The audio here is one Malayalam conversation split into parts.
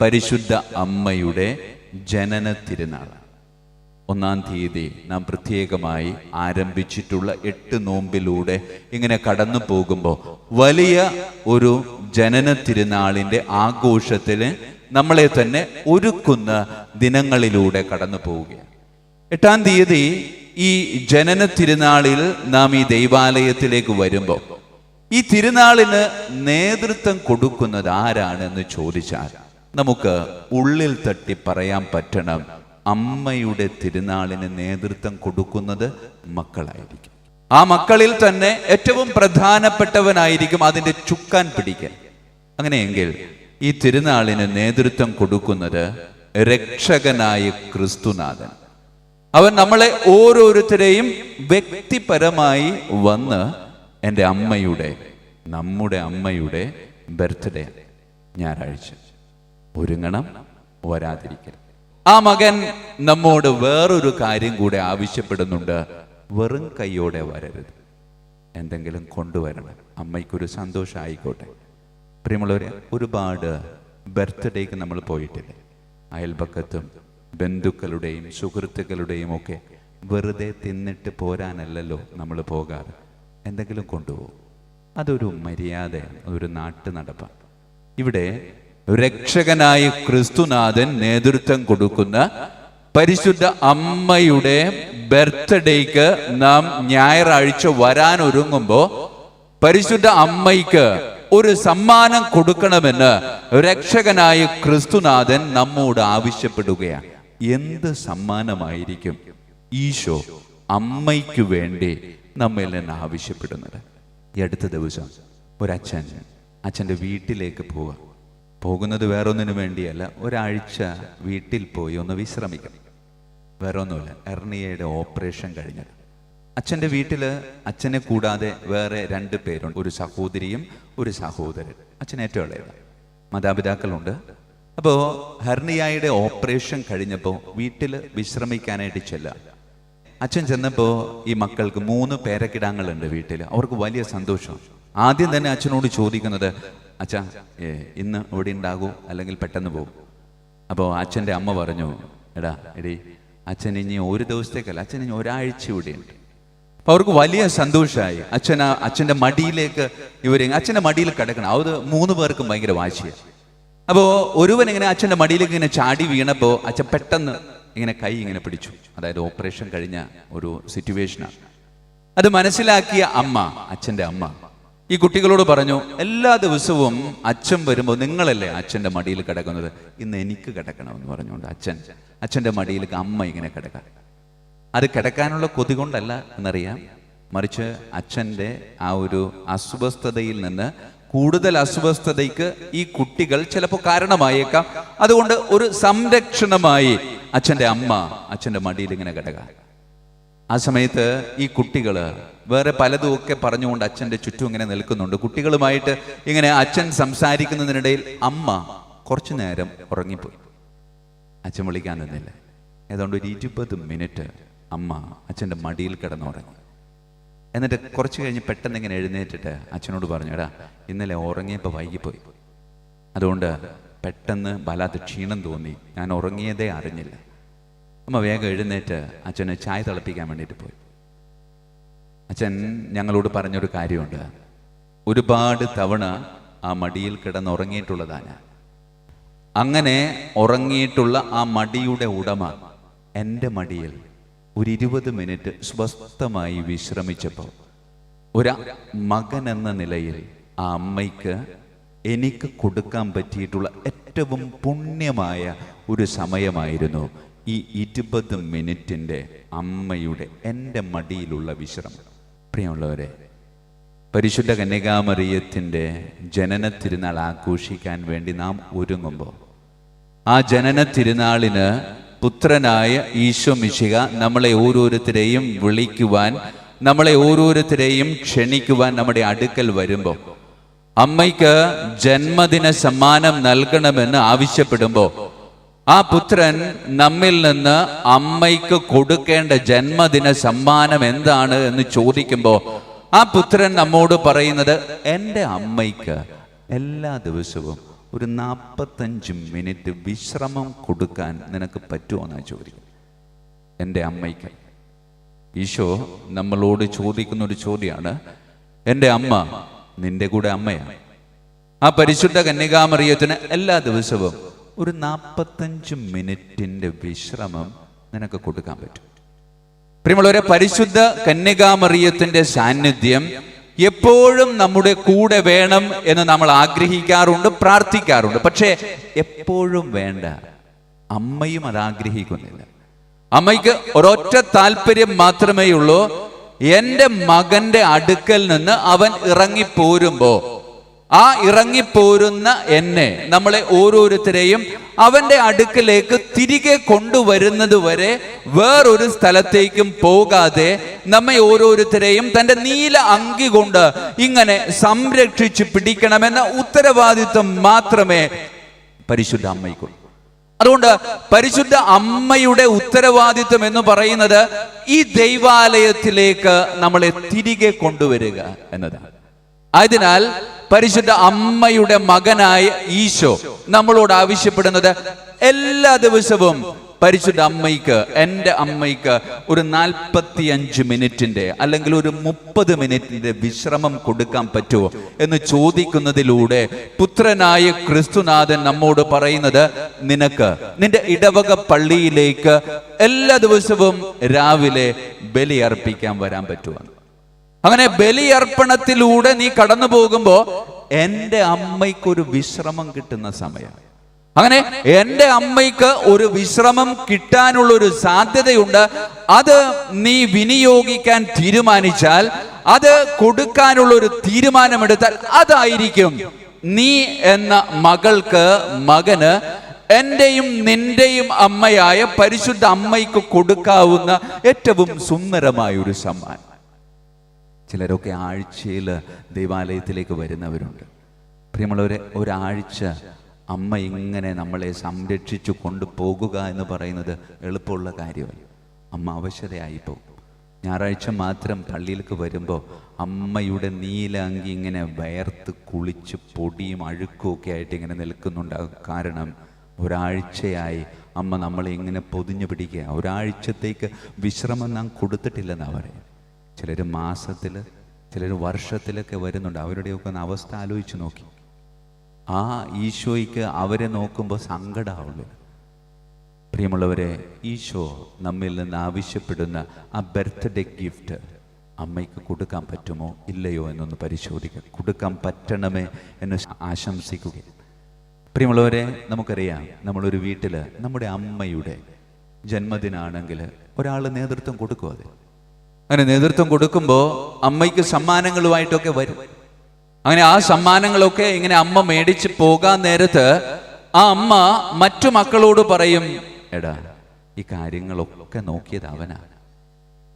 പരിശുദ്ധ അമ്മയുടെ ജനന തിരുനാൾ. ഒന്നാം തീയതി നാം പ്രത്യേകമായി ആരംഭിച്ചിട്ടുള്ള എട്ട് നോമ്പിലൂടെ ഇങ്ങനെ കടന്നു പോകുമ്പോൾ വലിയ ഒരു ജനന തിരുനാളിന്റെ ആഘോഷത്തിന് നമ്മളെ തന്നെ ഒരുക്കുന്ന ദിനങ്ങളിലൂടെ കടന്നു പോവുകയാണ്. എട്ടാം തീയതി ഈ ജനന തിരുനാളിൽ നാം ഈ ദൈവാലയത്തിലേക്ക് വരുമ്പോൾ ഈ തിരുനാളിന് നേതൃത്വം കൊടുക്കുന്നത് ആരാണെന്ന് ചോദിച്ചാൽ നമുക്ക് ഉള്ളിൽ തട്ടി പറയാൻ പറ്റണം അമ്മയുടെ തിരുനാളിന് നേതൃത്വം കൊടുക്കുന്നത് മക്കളായിരിക്കും. ആ മക്കളിൽ തന്നെ ഏറ്റവും പ്രധാനപ്പെട്ടവനായിരിക്കും അതിന്റെ ചുക്കാൻ പിടിക്കാൻ അങ്ങനെയെങ്കിൽ ഈ തിരുനാളിന് നേതൃത്വം കൊടുക്കുന്നത് രക്ഷകനായ ക്രിസ്തുനാഥൻ. അവൻ നമ്മളെ ഓരോരുത്തരെയും വ്യക്തിപരമായി വന്ന് എന്റെ അമ്മയുടെ നമ്മുടെ അമ്മയുടെ ബർത്ത്ഡേ ഞായറാഴ്ച. ഒരുങ്ങണം വരാതിരിക്കണം ആ മകൻ നമ്മോട് വേറൊരു കാര്യം കൂടെ ആവശ്യപ്പെടുന്നുണ്ട്. വെറും കൈയോടെ വരരുത്. എന്തെങ്കിലും കൊണ്ടുവരണം. അമ്മയ്ക്കൊരു സന്തോഷമായിക്കോട്ടെ പ്രിയമുള്ളവരെ ഒരുപാട് ബർത്ത്ഡേക്ക് നമ്മൾ പോയിട്ടില്ല? അയൽപക്കത്തും ബന്ധുക്കളുടെയും സുഹൃത്തുക്കളുടെയും ഒക്കെ വെറുതെ തിന്നിട്ട് പോരാനല്ലല്ലോ നമ്മൾ പോകാറ്. എന്തെങ്കിലും കൊണ്ടുപോകും. അതൊരു മര്യാദയാണ് ഒരു നാട്ടു നടപ്പാണ് ഇവിടെ രക്ഷകനായ ക്രിസ്തുനാഥൻ നേതൃത്വം കൊടുക്കുന്ന പരിശുദ്ധ അമ്മയുടെ ബർത്ത്ഡേക്ക് നാം ഞായറാഴ്ച വരാൻ ഒരുങ്ങുമ്പോൾ പരിശുദ്ധ അമ്മയ്ക്ക് ഒരു സമ്മാനം കൊടുക്കണമെന്ന് രക്ഷകനായ ക്രിസ്തുനാഥൻ നമ്മോട് ആവശ്യപ്പെടുകയാണ്. എന്ത് സമ്മാനമായിരിക്കും ഈശോ അമ്മയ്ക്ക് വേണ്ടി നമ്മിൽ നിന്ന് ആവശ്യപ്പെടുന്നത്? ഈ അടുത്ത ദിവസം ഒരച്ഛൻ അച്ഛന്റെ വീട്ടിലേക്ക് പോവുക. പോകുന്നത് വേറൊന്നിനു വേണ്ടിയല്ല ഒരാഴ്ച വീട്ടിൽ പോയി ഒന്ന് വിശ്രമിക്കണം. വേറെ ഒന്നുമില്ല എർണിയയുടെ ഓപ്പറേഷൻ കഴിഞ്ഞത്. അച്ഛന്റെ വീട്ടിൽ അച്ഛനെ കൂടാതെ വേറെ രണ്ട് പേരുണ്ട് ഒരു സഹോദരിയും ഒരു സഹോദരൻ. അച്ഛൻ ഏറ്റവും ഇളയത് മാതാപിതാക്കളുണ്ട്. അപ്പോൾ ഹെർണിയായുടെ ഓപ്പറേഷൻ കഴിഞ്ഞപ്പോൾ വീട്ടിൽ വിശ്രമിക്കാനായിട്ട് ചെല്ല അച്ഛൻ ചെന്നപ്പോൾ ഈ മക്കൾക്ക് മൂന്ന് പേരക്കിടാങ്ങളുണ്ട് വീട്ടിൽ. അവർക്ക് വലിയ സന്തോഷം. ആദ്യം തന്നെ അച്ഛനോട് ചോദിക്കുന്നത് അച്ഛാ ഇന്ന് ഇവിടെ ഉണ്ടാകൂ അല്ലെങ്കിൽ പെട്ടെന്ന് പോകും അപ്പോൾ അച്ഛന്റെ അമ്മ പറഞ്ഞു എടാ എടി അച്ഛൻ ഇനി ഒരു ദിവസത്തേക്കല്ല അച്ഛൻ ഇനി ഒരാഴ്ച ഇവിടെയുണ്ട്. അപ്പൊ അവർക്ക് വലിയ സന്തോഷമായി അച്ഛൻ ആ- അച്ഛന്റെ മടിയിലേക്ക് ഇവർ അച്ഛന്റെ മടിയിൽ കിടക്കണം. അത് മൂന്ന് പേർക്കും ഭയങ്കര വാശിയാണ് അപ്പോൾ ഒരുവൻ ഇങ്ങനെ അച്ഛന്റെ മടിയിലേക്ക് ഇങ്ങനെ ചാടി വീണപ്പോൾ അച്ഛൻ പെട്ടെന്ന് ഇങ്ങനെ കൈ ഇങ്ങനെ പിടിച്ചു. അതായത് ഓപ്പറേഷൻ കഴിഞ്ഞ ഒരു സിറ്റുവേഷനാണ് അത് മനസ്സിലാക്കിയ അമ്മ അച്ഛന്റെ അമ്മ. ഈ കുട്ടികളോട് പറഞ്ഞു എല്ലാ ദിവസവും അച്ഛൻ വരുമ്പോൾ നിങ്ങളല്ലേ അച്ഛന്റെ മടിയിൽ കിടക്കുന്നത്? ഇന്ന് എനിക്ക് കിടക്കണമെന്ന് പറഞ്ഞുകൊണ്ട് അച്ഛൻ അച്ഛന്റെ മടിയിൽ അമ്മ ഇങ്ങനെ കിടക്കാം. അത് കിടക്കാനുള്ള കൊതി കൊണ്ടല്ല എന്നറിയാം. മറിച്ച് അച്ഛന്റെ ആ ഒരു അസ്വസ്ഥതയിൽ നിന്ന് കൂടുതൽ അസ്വസ്ഥതയ്ക്ക് ഈ കുട്ടികൾ ചിലപ്പോൾ കാരണമായേക്കാം. അതുകൊണ്ട് ഒരു സംരക്ഷണമായി അച്ഛന്റെ അമ്മ അച്ഛന്റെ മടിയിൽ ഇങ്ങനെ കിടക്കാം. ആ സമയത്ത് ഈ കുട്ടികൾ വേറെ പലതും ഒക്കെ പറഞ്ഞുകൊണ്ട് അച്ഛന്റെ ചുറ്റും ഇങ്ങനെ നിൽക്കുന്നുണ്ട്. കുട്ടികളുമായിട്ട് ഇങ്ങനെ അച്ഛൻ സംസാരിക്കുന്നതിനിടയിൽ അമ്മ കുറച്ചു നേരം ഉറങ്ങിപ്പോയി. അച്ഛൻ വിളിക്കാൻ നിന്നില്ല. ഏതാണ്ട് ഒരു ഇരുപത് മിനിറ്റ് അമ്മ അച്ഛന്റെ മടിയിൽ കിടന്നുറങ്ങി. എന്നിട്ട് കുറച്ച് കഴിഞ്ഞ് പെട്ടെന്ന് ഇങ്ങനെ എഴുന്നേറ്റിട്ട് അച്ഛനോട് പറഞ്ഞു എടാ ഇന്നലെ ഉറങ്ങിയപ്പോൾ വൈകിപ്പോയി. അതുകൊണ്ട് പെട്ടെന്ന് വല്ലാത്ത ക്ഷീണം തോന്നി. ഞാൻ ഉറങ്ങിയതേ അറിഞ്ഞില്ല. അമ്മ വേഗം എഴുന്നേറ്റ് അച്ഛനെ ചായ തിളപ്പിക്കാൻ വേണ്ടിയിട്ട് പോയി. അച്ഛൻ ഞങ്ങളോട് പറഞ്ഞൊരു കാര്യമുണ്ട്. ഒരുപാട് തവണ ആ മടിയിൽ കിടന്നുറങ്ങിയിട്ടുള്ളതാണ്. അങ്ങനെ ഉറങ്ങിയിട്ടുള്ള ആ മടിയുടെ ഉടമ എന്റെ മടിയിൽ ഒരു ഇരുപത് മിനിറ്റ് സ്വസ്ഥമായി വിശ്രമിച്ചപ്പോൾ ഒരു മകൻ എന്ന നിലയിൽ ആ അമ്മയ്ക്ക് എനിക്ക് കൊടുക്കാൻ പറ്റിയിട്ടുള്ള ഏറ്റവും പുണ്യമായ ഒരു സമയമായിരുന്നു ഈ ഇരുപത് മിനിറ്റിന്റെ അമ്മയുടെ എന്റെ മടിയിലുള്ള വിശ്രമം. പ്രിയമുള്ളവരെ പരിശുദ്ധ കന്യകാമറിയത്തിന്റെ ജനന തിരുനാൾ ആഘോഷിക്കാൻ വേണ്ടി നാം ഒരുങ്ങുമ്പോൾ ആ ജനന തിരുനാളിന് പുത്രനായ ഈശോ മിശിക നമ്മളെ ഓരോരുത്തരെയും വിളിക്കുവാൻ നമ്മളെ ഓരോരുത്തരെയും ക്ഷണിക്കുവാൻ നമ്മുടെ അടുക്കൽ വരുമ്പോൾ അമ്മയ്ക്ക് ജന്മദിന സമ്മാനം നൽകണമെന്ന് ആവശ്യപ്പെടുമ്പോൾ ആ പുത്രൻ നമ്മിൽ നിന്ന് അമ്മയ്ക്ക് കൊടുക്കേണ്ട ജന്മദിന സമ്മാനം എന്താണ് എന്ന് ചോദിക്കുമ്പോൾ ആ പുത്രൻ നമ്മോട് പറയുന്നത് എന്റെ അമ്മയ്ക്ക് എല്ലാ ദിവസവും ഒരു നാൽപ്പത്തഞ്ച് മിനിറ്റ് വിശ്രമം കൊടുക്കാൻ നിനക്ക് പറ്റുമോ എന്നാണ് ചോദിക്കുന്നത് എന്റെ അമ്മയ്ക്ക്. ഈശോ നമ്മളോട് ചോദിക്കുന്ന ഒരു ചോദ്യമാണ് എന്റെ അമ്മ നിന്റെ കൂടെ അമ്മയാണ്. ആ പരിശുദ്ധ കന്യകാമറിയത്തിന് എല്ലാ ദിവസവും ഒരു നാൽപ്പത്തഞ്ച് മിനിറ്റിന്റെ വിശ്രമം നിനക്ക് കൊടുക്കാൻ പറ്റും. പ്രിയമുള്ളവരെ പരിശുദ്ധ കന്യകാമറിയത്തിന്റെ സാന്നിധ്യം എപ്പോഴും നമ്മുടെ കൂടെ വേണം എന്ന് നമ്മൾ ആഗ്രഹിക്കാറുണ്ട് പ്രാർത്ഥിക്കാറുണ്ട്. പക്ഷേ എപ്പോഴും വേണ്ട. അമ്മയും അത് ആഗ്രഹിക്കുന്നില്ല. അമ്മയ്ക്ക് ഒരൊറ്റ താല്പര്യം മാത്രമേ ഉള്ളൂ എന്റെ മകന്റെ അടുക്കൽ നിന്ന് അവൻ ഇറങ്ങിപ്പോരുമ്പോ ആ ഇറങ്ങിപ്പോരുന്ന എന്നെ നമ്മളെ ഓരോരുത്തരെയും അവന്റെ അടുക്കിലേക്ക് തിരികെ കൊണ്ടുവരുന്നത് വരെ വേറൊരു സ്ഥലത്തേക്കും പോകാതെ നമ്മെ ഓരോരുത്തരെയും തന്റെ നീല അങ്കി കൊണ്ട് ഇങ്ങനെ സംരക്ഷിച്ച് പിടിക്കണമെന്ന ഉത്തരവാദിത്വം മാത്രമേ പരിശുദ്ധ അമ്മയ്ക്കുള്ളൂ. അതുകൊണ്ട് പരിശുദ്ധ അമ്മയുടെ ഉത്തരവാദിത്വം എന്ന് പറയുന്നത് ഈ ദൈവാലയത്തിലേക്ക് നമ്മളെ തിരികെ കൊണ്ടുവരിക എന്നതാണ്. അതിനാൽ പരിശുദ്ധ അമ്മയുടെ മകനായ ഈശോ നമ്മളോട് ആവശ്യപ്പെടുന്നത് എല്ലാ ദിവസവും പരിശുദ്ധ അമ്മയ്ക്ക് എന്റെ അമ്മയ്ക്ക് ഒരു നാൽപ്പത്തി അഞ്ച് മിനിറ്റിന്റെ അല്ലെങ്കിൽ ഒരു മുപ്പത് മിനിറ്റിന്റെ വിശ്രമം കൊടുക്കാൻ പറ്റുമോ എന്ന് ചോദിക്കുന്നതിലൂടെ പുത്രനായ ക്രിസ്തുനാഥൻ നമ്മോട് പറയുന്നത് നിനക്ക് നിന്റെ ഇടവക പള്ളിയിലേക്ക് എല്ലാ ദിവസവും രാവിലെ ബലിയർപ്പിക്കാൻ വരാൻ പറ്റുമെന്ന് അങ്ങനെ ബലിയർപ്പണത്തിലൂടെ നീ കടന്നു പോകുമ്പോ എന്റെ അമ്മയ്ക്കൊരു വിശ്രമം കിട്ടുന്ന സമയം. അങ്ങനെ എന്റെ അമ്മയ്ക്ക് ഒരു വിശ്രമം കിട്ടാനുള്ള ഒരു സാധ്യതയുണ്ട്. അത് നീ വിനിയോഗിക്കാൻ തീരുമാനിച്ചാൽ അത് കൊടുക്കാനുള്ള ഒരു തീരുമാനമെടുത്താൽ അതായിരിക്കും നീ എന്ന മകൾക്ക് മകന് എന്റെയും നിന്റെയും അമ്മയായ പരിശുദ്ധ അമ്മയ്ക്ക് കൊടുക്കാവുന്ന ഏറ്റവും സുന്ദരമായ ഒരു സമ്മാനം. ചിലരൊക്കെ ആഴ്ചയിൽ ദൈവാലയത്തിലേക്ക് വരുന്നവരുണ്ട്. പ്രിയമുള്ളവരെ ഒരാഴ്ച അമ്മ ഇങ്ങനെ നമ്മളെ സംരക്ഷിച്ചു കൊണ്ടുപോകുക എന്ന് പറയുന്നത് എളുപ്പമുള്ള കാര്യമല്ല. അമ്മ അവശതയായി പോകും ഞായറാഴ്ച മാത്രം പള്ളിയിലേക്ക് വരുമ്പോൾ അമ്മയുടെ നീല അങ്കി ഇങ്ങനെ വയർത്ത് കുളിച്ച് പൊടിയും അഴുക്കും ഒക്കെ ആയിട്ട് ഇങ്ങനെ നിൽക്കുന്നുണ്ടാകും. കാരണം ഒരാഴ്ചയായി അമ്മ നമ്മളെ ഇങ്ങനെ പൊതിഞ്ഞു പിടിക്കുക ഒരാഴ്ചത്തേക്ക് വിശ്രമം നാം കൊടുത്തിട്ടില്ലെന്നാണ് പറയുന്നത്. ചിലർ മാസത്തിൽ ചിലർ വർഷത്തിലൊക്കെ വരുന്നുണ്ട്. അവരുടെയൊക്കെ ഒന്ന് അവസ്ഥ ആലോചിച്ച് നോക്കി. ആ ഈശോയ്ക്ക് അവരെ നോക്കുമ്പോൾ സങ്കടമാവുള്ളൂ പ്രിയമുള്ളവരെ ഈശോ നമ്മിൽ നിന്ന് ആവശ്യപ്പെടുന്ന ആ ബർത്ത്ഡേ ഗിഫ്റ്റ് അമ്മയ്ക്ക് കൊടുക്കാൻ പറ്റുമോ? ഇല്ലയോ എന്നൊന്ന് പരിശോധിക്കുക. കൊടുക്കാൻ പറ്റണമേ എന്ന് ആശംസിക്കുക. പ്രിയമുള്ളവരെ നമുക്കറിയാം നമ്മളൊരു വീട്ടിൽ നമ്മുടെ അമ്മയുടെ ജന്മദിനാണെങ്കിൽ ഒരാൾ നേതൃത്വം കൊടുക്കും അത്. അങ്ങനെ നേതൃത്വം കൊടുക്കുമ്പോൾ അമ്മയ്ക്ക് സമ്മാനങ്ങളുമായിട്ടൊക്കെ വരും. അങ്ങനെ ആ സമ്മാനങ്ങളൊക്കെ ഇങ്ങനെ അമ്മ മേടിച്ച് പോകാൻ നേരത്ത് ആ അമ്മ മറ്റു മക്കളോട് പറയും എടാ ഈ കാര്യങ്ങളൊക്കെ നോക്കിയത് അവനാണ്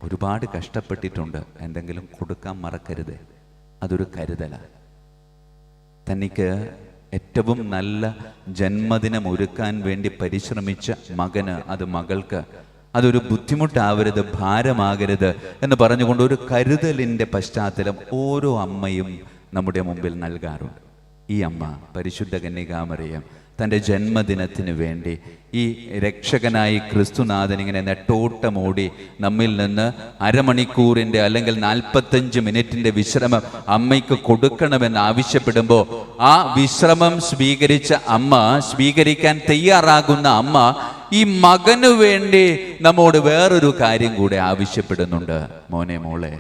ഒരുപാട് കഷ്ടപ്പെട്ടിട്ടുണ്ട്. എന്തെങ്കിലും കൊടുക്കാൻ മറക്കരുത്. അതൊരു കരുതലാണ് തനിക്ക് ഏറ്റവും നല്ല ജന്മദിനം ഒരുക്കാൻ വേണ്ടി പരിശ്രമിച്ച മകന് അത് മകൾക്ക് അതൊരു ബുദ്ധിമുട്ടാവരുത് ഭാരമാകരുത് എന്ന് പറഞ്ഞുകൊണ്ട് ഒരു കരുതലിന്റെ പശ്ചാത്തലം ഓരോ അമ്മയും നമ്മുടെ മുമ്പിൽ നൽകാറുണ്ട്. ഈ അമ്മ പരിശുദ്ധ കന്യകാമറിയം തന്റെ ജന്മദിനത്തിന് വേണ്ടി ഈ രക്ഷകനായി ക്രിസ്തുനാഥൻ ഇങ്ങനെ നെട്ടോട്ടമോടി നമ്മിൽ നിന്ന് അരമണിക്കൂറിന്റെ അല്ലെങ്കിൽ നാൽപ്പത്തഞ്ച് മിനിറ്റിന്റെ വിശ്രമം അമ്മയ്ക്ക് കൊടുക്കണമെന്ന് ആവശ്യപ്പെടുമ്പോൾ ആ വിശ്രമം സ്വീകരിച്ച അമ്മ സ്വീകരിക്കാൻ തയ്യാറാകുന്ന അമ്മ ഈ മകനു വേണ്ടി നമ്മോട് വേറൊരു കാര്യം കൂടെ ആവശ്യപ്പെടുന്നുണ്ട്. മോനെ മോളെ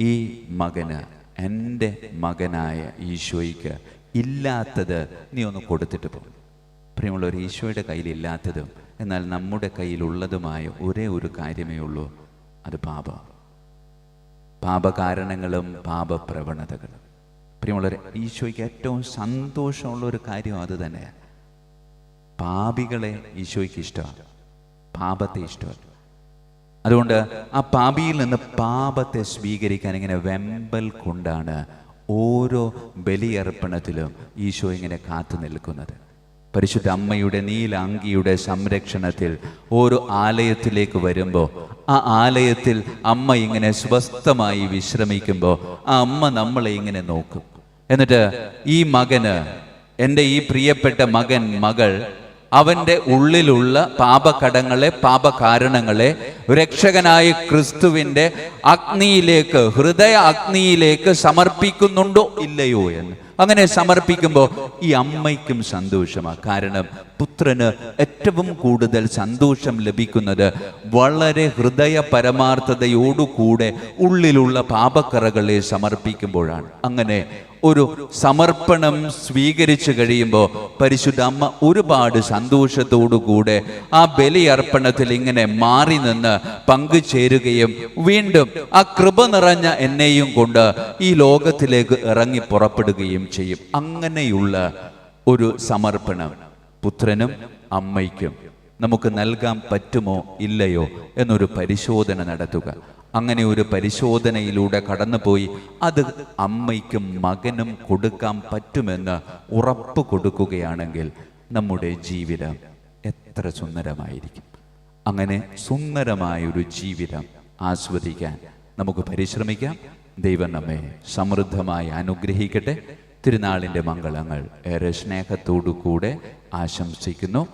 ഈ മകന് എന്റെ മകനായ ഈശോയ്ക്ക് ഇല്ലാത്തത് നീ ഒന്ന് കൊടുത്തിട്ട് പോകും പ്രിയമുള്ള ഒരു ഈശോയുടെ കയ്യിൽ ഇല്ലാത്തതും എന്നാൽ നമ്മുടെ കയ്യിലുള്ളതുമായ ഒരേ ഒരു കാര്യമേ ഉള്ളൂ. അത് പാപം. പാപകാരണങ്ങളും പാപപ്രവണതകളും. പ്രിയമുള്ളവരെ ഈശോയ്ക്ക് ഏറ്റവും സന്തോഷമുള്ള ഒരു കാര്യം അത് തന്നെയാണ് പാപികളെ ഈശോയ്ക്ക് ഇഷ്ടമാണ്. പാപത്തെ ഇഷ്ടമാണ്. അതുകൊണ്ട് ആ പാപിയിൽ നിന്ന് പാപത്തെ സ്വീകരിക്കാൻ ഇങ്ങനെ വെമ്പൽ കൊണ്ടാണ് ഓരോ ബലിയർപ്പണത്തിലും ഈശോ ഇങ്ങനെ കാത്തു നിൽക്കുന്നത്. പരിശുദ്ധ അമ്മയുടെ നീല അങ്കിയുടെ സംരക്ഷണത്തിൽ ഓരോ ആലയത്തിലേക്ക് വരുമ്പോൾ ആ ആലയത്തിൽ അമ്മ ഇങ്ങനെ സ്വസ്ഥമായി വിശ്രമിക്കുമ്പോൾ ആ അമ്മ നമ്മളെ ഇങ്ങനെ നോക്കും. എന്നിട്ട് ഈ മകന് എന്റെ ഈ പ്രിയപ്പെട്ട മകൻ മകൾ അവന്റെ ഉള്ളിലുള്ള പാപകടങ്ങളെ പാപകാരണങ്ങളെ രക്ഷകനായ ക്രിസ്തുവിന്റെ അഗ്നിയിലേക്ക് ഹൃദയ അഗ്നിയിലേക്ക് സമർപ്പിക്കുന്നുണ്ടോ ഇല്ലയോ എന്ന്. അങ്ങനെ സമർപ്പിക്കുമ്പോൾ ഈ അമ്മയ്ക്കും സന്തോഷമാണ് കാരണം പുത്രന് ഏറ്റവും കൂടുതൽ സന്തോഷം ലഭിക്കുന്നത് വളരെ ഹൃദയ പരമാർത്ഥതയോടുകൂടെ ഉള്ളിലുള്ള പാപക്കറകളെ സമർപ്പിക്കുമ്പോഴാണ്. അങ്ങനെ ഒരു സമർപ്പണം സ്വീകരിച്ചു കഴിയുമ്പോൾ പരിശുദ്ധ അമ്മ ഒരുപാട് സന്തോഷത്തോടുകൂടെ ആ ബലിയർപ്പണത്തിൽ ഇങ്ങനെ മാറി നിന്ന് പങ്കുചേരുകയും വീണ്ടും ആ കൃപ നിറഞ്ഞ എന്നെയും കൊണ്ട് ഈ ലോകത്തിലേക്ക് ഇറങ്ങി പുറപ്പെടുകയും ചെയ്യും. അങ്ങനെയുള്ള ഒരു സമർപ്പണം പുത്രനും അമ്മയ്ക്കും നമുക്ക് നൽകാൻ പറ്റുമോ ഇല്ലയോ എന്നൊരു പരിശോധന നടത്തുക. അങ്ങനെ ഒരു പരിശോധനയിലൂടെ കടന്നുപോയി. അത് അമ്മയ്ക്കും മകനും കൊടുക്കാൻ പറ്റുമെന്ന് ഉറപ്പ് കൊടുക്കുകയാണെങ്കിൽ നമ്മുടെ ജീവിതം എത്ര സുന്ദരമായിരിക്കും. അങ്ങനെ സുന്ദരമായൊരു ജീവിതം ആസ്വദിക്കാൻ നമുക്ക് പരിശ്രമിക്കാം. ദൈവം നമ്മെ സമൃദ്ധമായി അനുഗ്രഹിക്കട്ടെ. തിരുനാളിന്റെ മംഗളങ്ങൾ ഏറെ സ്നേഹത്തോടു കൂടെ ആശംസിക്കുന്നു.